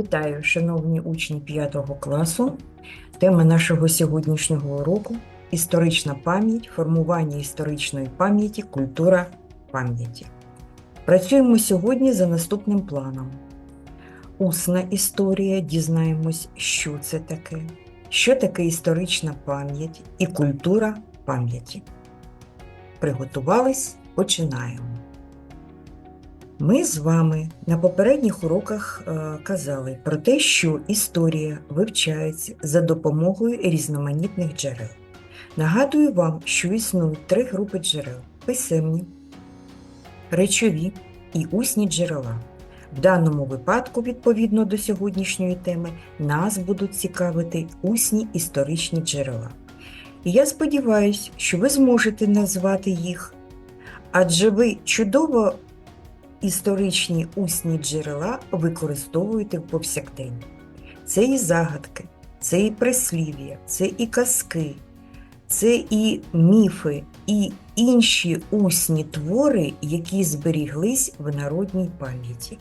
Вітаю, шановні учні 5 класу. Тема нашого сьогоднішнього уроку історична пам'ять, формування історичної пам'яті, культура пам'яті. Працюємо сьогодні за наступним планом. Усна історія, дізнаємось, що це таке, що таке історична пам'ять і культура пам'яті. Приготувались, починаємо. Ми з вами на попередніх уроках е, казали про те, що історія вивчається за допомогою різноманітних джерел. Нагадую вам, що існують три групи джерел: писемні, речові і усні джерела. В даному випадку, відповідно до сьогоднішньої теми, нас будуть цікавити усні історичні джерела. І я сподіваюся, що ви зможете назвати їх, адже ви чудово історичні усні джерела використовуєте в повсякденні. Це і загадки, це і прислів'я, це і казки, це і міфи, і інші усні твори, які зберіглись в народній пам'яті.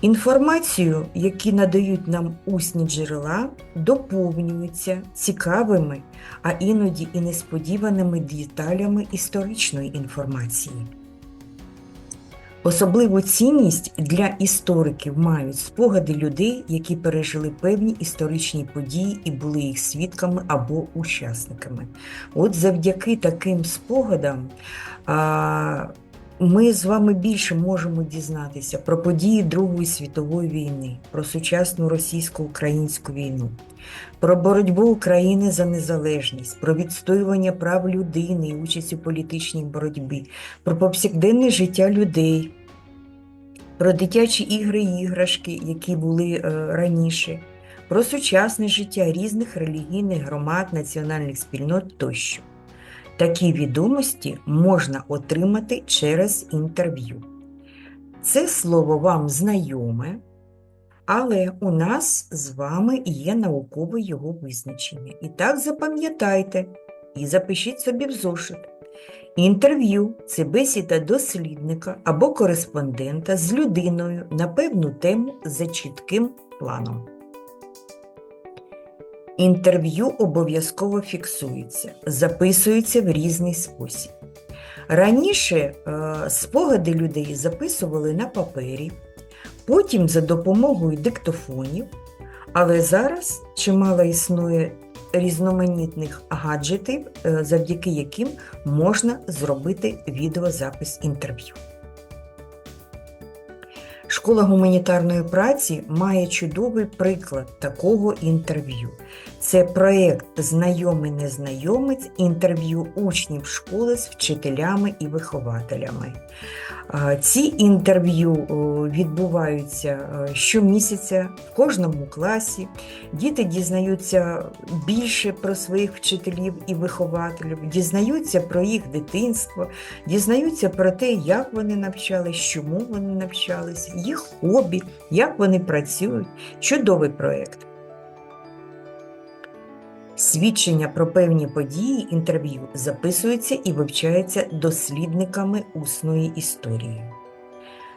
Інформацію, які надають нам усні джерела, доповнюються цікавими, а іноді і несподіваними деталями історичної інформації. Особливу цінність для істориків мають спогади людей, які пережили певні історичні події і були їх свідками або учасниками. От завдяки таким спогадам ми з вами більше можемо дізнатися про події Другої світової війни, про сучасну російсько-українську війну, про боротьбу України за незалежність, про відстоювання прав людини і участь у політичній боротьбі, про повсякденне життя людей, про дитячі ігри і іграшки, які були е, раніше, про сучасне життя різних релігійних громад, національних спільнот тощо. Такі відомості можна отримати через інтерв'ю. Це слово вам знайоме, але у нас з вами є наукове його визначення. І так запам'ятайте і запишіть собі в зошит. Інтерв'ю це бесіда дослідника або кореспондента з людиною на певну тему за чітким планом. Інтерв'ю обов'язково фіксується, записується в різний спосіб. Раніше е, спогади людей записували на папері, потім за допомогою диктофонів, але зараз чимало існує різноманітних гаджетів, е, завдяки яким можна зробити відеозапис інтерв'ю. Школа гуманітарної праці має чудовий приклад такого інтерв'ю. Це проєкт Знайомий незнайомець інтерв'ю учнів школи з вчителями і вихователями. Ці інтерв'ю відбуваються е, щомісяця в кожному класі. Діти дізнаються більше про своїх вчителів і вихователів, дізнаються про їх дитинство, дізнаються про те, як вони навчались, чому вони навчались, їх хобі, як вони працюють. Чудовий проєкт. Свідчення про певні події інтерв'ю записуються і вивчаються дослідниками усної історії.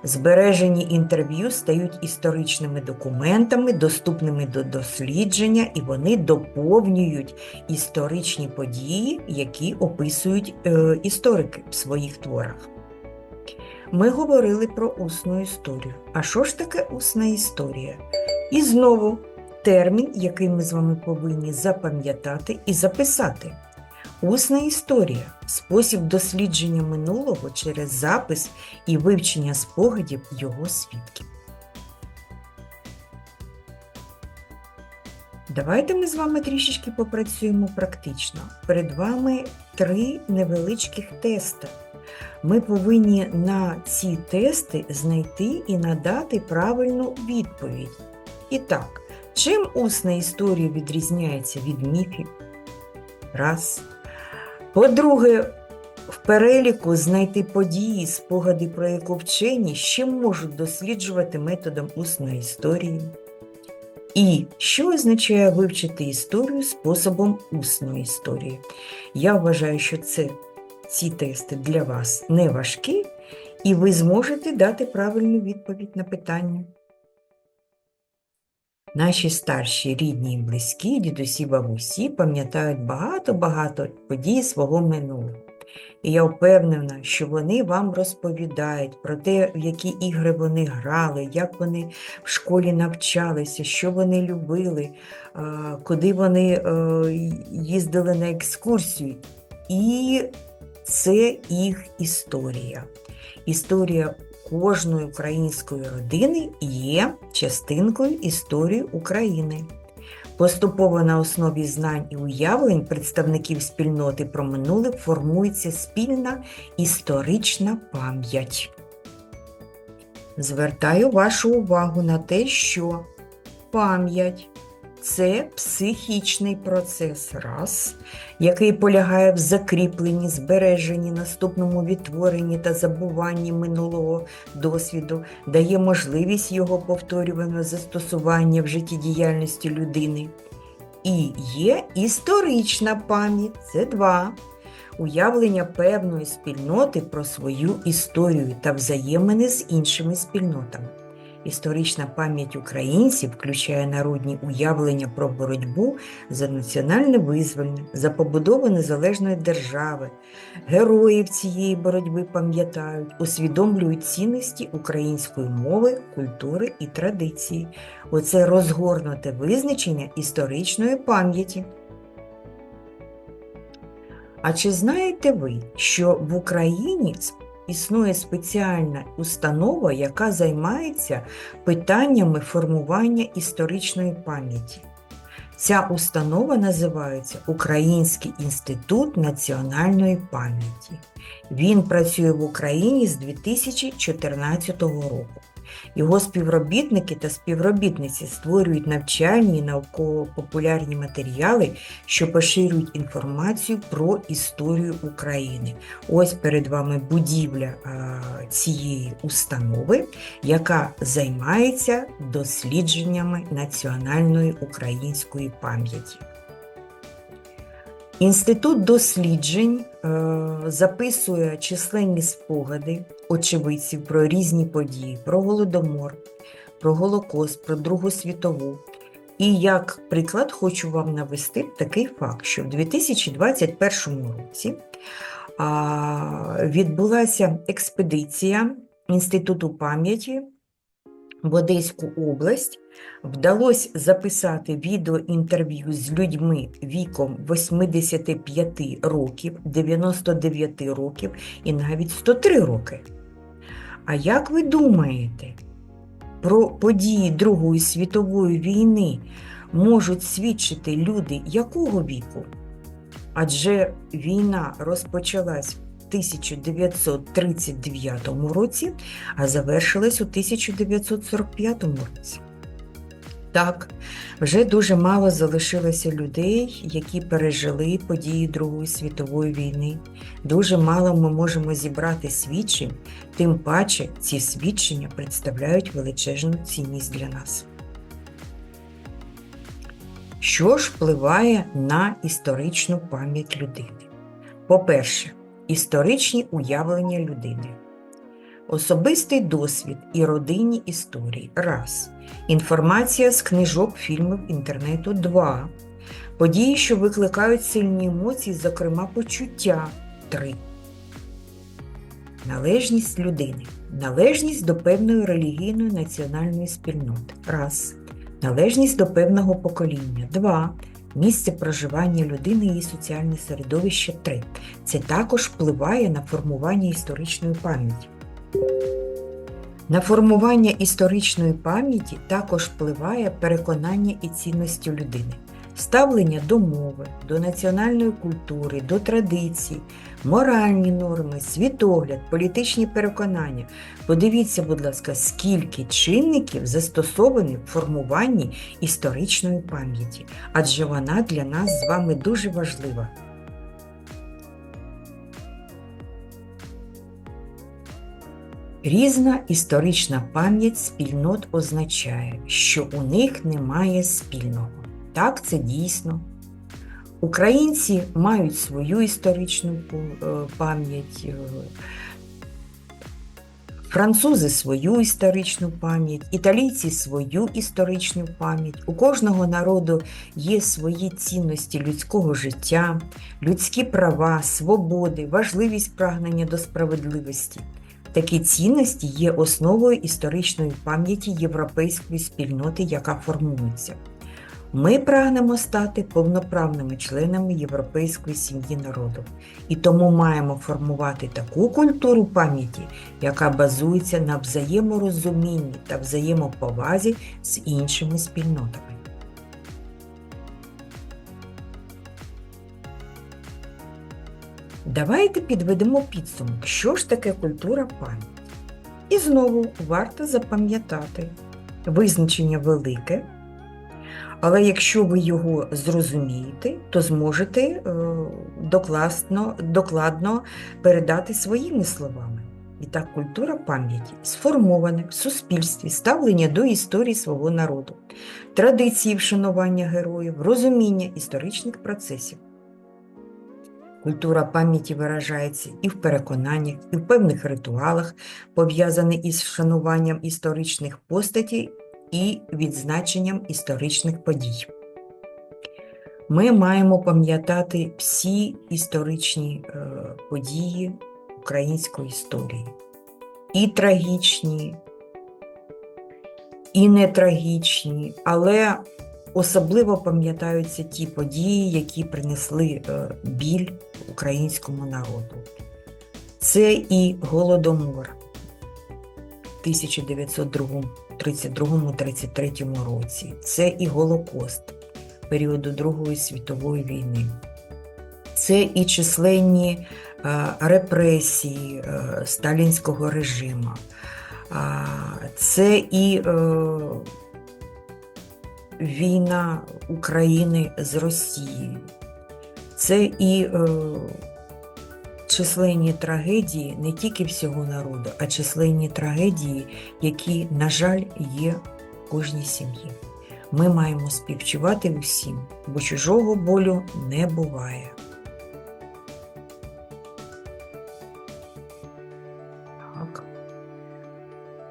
Збережені інтерв'ю стають історичними документами, доступними до дослідження, і вони доповнюють історичні події, які описують е, історики в своїх творах. Ми говорили про усну історію. А що ж таке усна історія? І знову термін, який ми з вами повинні запам'ятати і записати. Усна історія спосіб дослідження минулого через запис і вивчення спогадів його свідків. Давайте ми з вами трішечки попрацюємо практично. Перед вами три невеличких тести. Ми повинні на ці тести знайти і надати правильну відповідь. І так, чим усна історія відрізняється від міфів? Раз. По-друге, в переліку знайти події, спогади про яку вчені ще можуть досліджувати методом усної історії. І що означає вивчити історію способом усної історії? Я вважаю, що це ці тести для вас не важкі, і ви зможете дати правильну відповідь на питання. Наші старші рідні і близькі, дідусі, бабусі пам'ятають багато-багато подій свого минулого. І я впевнена, що вони вам розповідають про те, в які ігри вони грали, як вони в школі навчалися, що вони любили, куди вони е, їздили на екскурсію. І це їх історія. Історія кожної української родини є частинкою історії України. Поступово на основі знань і уявлень представників спільноти про минуле формується спільна історична пам'ять. Звертаю вашу увагу на те, що пам'ять це психічний процес раз, який полягає в закріпленні, збереженні, наступному відтворенні та забуванні минулого досвіду, дає можливість його повторюваного застосування в життєдіяльності людини. І є історична пам'ять це два. Уявлення певної спільноти про свою історію та взаємини з іншими спільнотами. Історична пам'ять українців включає народні уявлення про боротьбу за національне визволення, за побудову незалежної держави. Героїв цієї боротьби пам'ятають, усвідомлюють цінності української мови, культури і традиції. Оце розгорнуте визначення історичної пам'яті. А чи знаєте ви, що в Україні існує спеціальна установа, яка займається питаннями формування історичної пам'яті? Ця установа називається Український інститут національної пам'яті. Він працює в Україні з 2014 року. Його співробітники та співробітниці створюють навчальні науково-популярні матеріали, що поширюють інформацію про історію України. Ось перед вами будівля цієї установи, яка займається дослідженнями національної української пам'яті. Інститут досліджень е, записує численні спогади очевидців про різні події, про Голодомор, про Голокост, про Другу світову. І як приклад хочу вам навести такий факт, що в 2021 році відбулася експедиція Інституту пам'яті в Одеську область. Вдалося записати відеоінтерв'ю з людьми віком 85 років, 99 років і навіть 103 роки. А як ви думаєте, про події Другої світової війни можуть свідчити люди якого віку? Адже війна розпочалась 1939 році, а завершилась у 1945 році. Так, вже дуже мало залишилося людей, які пережили події Другої світової війни. Дуже мало ми можемо зібрати свідчень, тим паче ці свідчення представляють величезну цінність для нас. Що ж впливає на історичну пам'ять людини? По-перше, історичні уявлення людини. Особистий досвід і родинні історії. Раз. Інформація з книжок, фільмів, інтернету. Два. Події, що викликають сильні емоції, зокрема почуття. Три. Належність людини. Належність до певної релігійної національної спільноти. Раз. Належність до певного покоління. Два. Місце проживання людини і її соціальне середовище 3. Це також впливає на формування історичної пам'яті. На формування історичної пам'яті також впливає переконання і цінності людини, ставлення до мови, до національної культури, до традицій, моральні норми, світогляд, політичні переконання. Подивіться, будь ласка, скільки чинників застосовані в формуванні історичної пам'яті, адже вона для нас з вами дуже важлива. Різна історична пам'ять спільнот означає, що у них немає спільного. Так, це дійсно. Українці мають свою історичну пам'ять, Французи свою історичну пам'ять, італійці свою історичну пам'ять. У кожного народу є свої цінності людського життя, людські права, свободи, важливість прагнення до справедливості. Такі цінності є основою історичної пам'яті європейської спільноти, яка формується. Ми прагнемо стати повноправними членами європейської сім'ї народу, і тому маємо формувати таку культуру пам'яті, яка базується на взаєморозумінні та взаємоповазі з іншими спільнотами. Давайте підведемо підсумок, що ж таке культура пам'яті. І знову варто запам'ятати визначення велике, але якщо ви його зрозумієте, то зможете е, докласно, докладно передати своїми словами. І так, культура пам'яті сформоване в суспільстві ставлення до історії свого народу, традиції вшанування героїв, розуміння історичних процесів. Культура пам'яті виражається і в переконаннях, і в певних ритуалах, пов'язаних із вшануванням історичних постатей і відзначенням історичних подій. Ми маємо пам'ятати всі історичні е, події української історії. І трагічні, і нетрагічні, але особливо пам'ятаються ті події, які принесли е, біль українському народу. Це і Голодомор 1932-33 році, це і Голокост періоду Другої світової війни, це і численні е, репресії е, сталінського режиму, це і війна України з Росією. Це і е, численні трагедії не тільки всього народу, а численні трагедії, які, на жаль, є в кожній сім'ї. Ми маємо співчувати усім, бо чужого болю не буває. Так.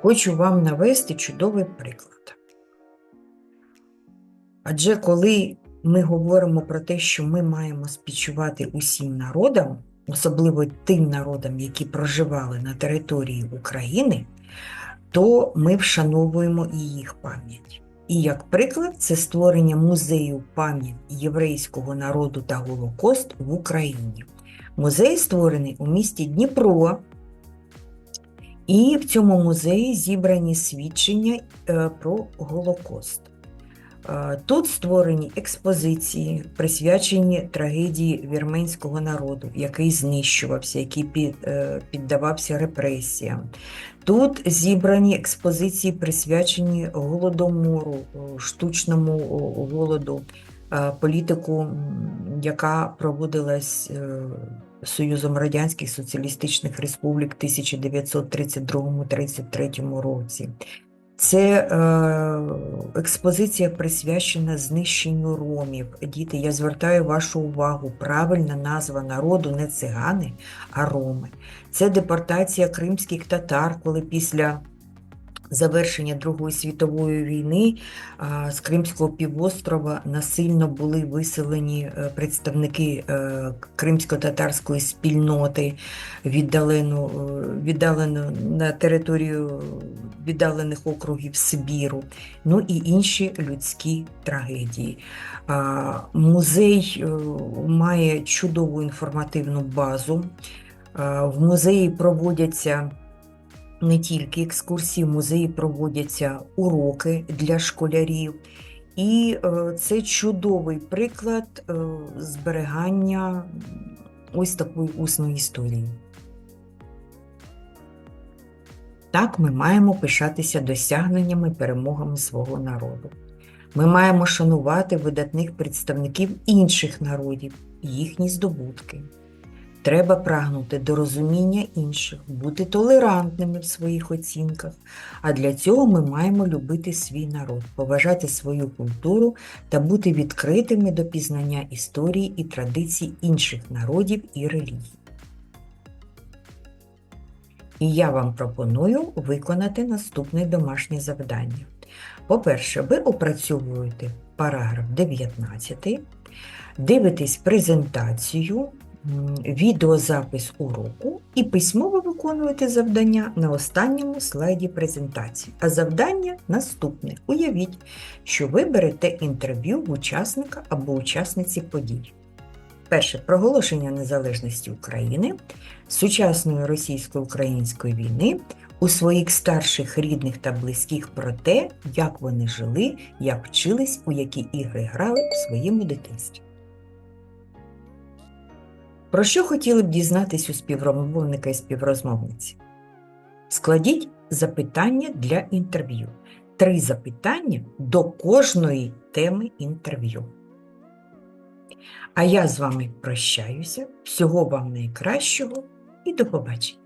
Хочу вам навести чудовий приклад. Адже коли ми говоримо про те, що ми маємо співчувати усім народам, особливо тим народам, які проживали на території України, то ми вшановуємо і їх пам'ять. І як приклад, це створення музею пам'ять єврейського народу та Голокост в Україні. Музей створений у місті Дніпро, і в цьому музеї зібрані свідчення е, про Голокост. Тут створені експозиції, присвячені трагедії вірменського народу, який знищувався, який е, піддавався репресіям. Тут зібрані експозиції, присвячені голодомору, штучному голоду, політику, яка проводилась е, Союзом Радянських Соціалістичних Республік 1932-33 році. Це е, експозиція присвячена знищенню ромів. Діти, я звертаю вашу увагу, правильна назва народу не цигани, а роми. Це депортація кримських татар, коли після завершення Другої світової війни з Кримського півострова насильно були виселені е, представники е, кримсько-татарської спільноти, віддалено, е, віддалено на територію віддалених округів Сибіру, ну і інші людські трагедії. Музей має чудову інформативну базу. В музеї проводяться не тільки екскурсії, в музеї проводяться уроки для школярів. І е, це чудовий приклад е, зберігання ось такої усної історії. Так ми маємо пишатися досягненнями перемогами свого народу. Ми маємо шанувати видатних представників інших народів їхні здобутки. Треба прагнути до розуміння інших, бути толерантними в своїх оцінках. А для цього ми маємо любити свій народ, поважати свою культуру та бути відкритими до пізнання історії і традицій інших народів і релігій. І я вам пропоную виконати наступне домашнє завдання. По-перше, ви опрацьовуєте параграф 19, дивитесь презентацію, відеозапис уроку і письмово виконуєте завдання на останньому слайді презентації. А завдання наступне. Уявіть, що ви берете інтерв'ю в учасника або учасниці подій. Перше проголошення незалежності України, сучасної російсько-української війни, у своїх старших рідних та близьких про те, як вони жили, як вчились, у які ігри грали у своєму дитинстві. Про що хотіли б дізнатись у співрозмовника і співрозмовниці? Складіть запитання для інтерв'ю. Три запитання до кожної теми інтерв'ю. А я з вами прощаюся. Всього вам найкращого і до побачення!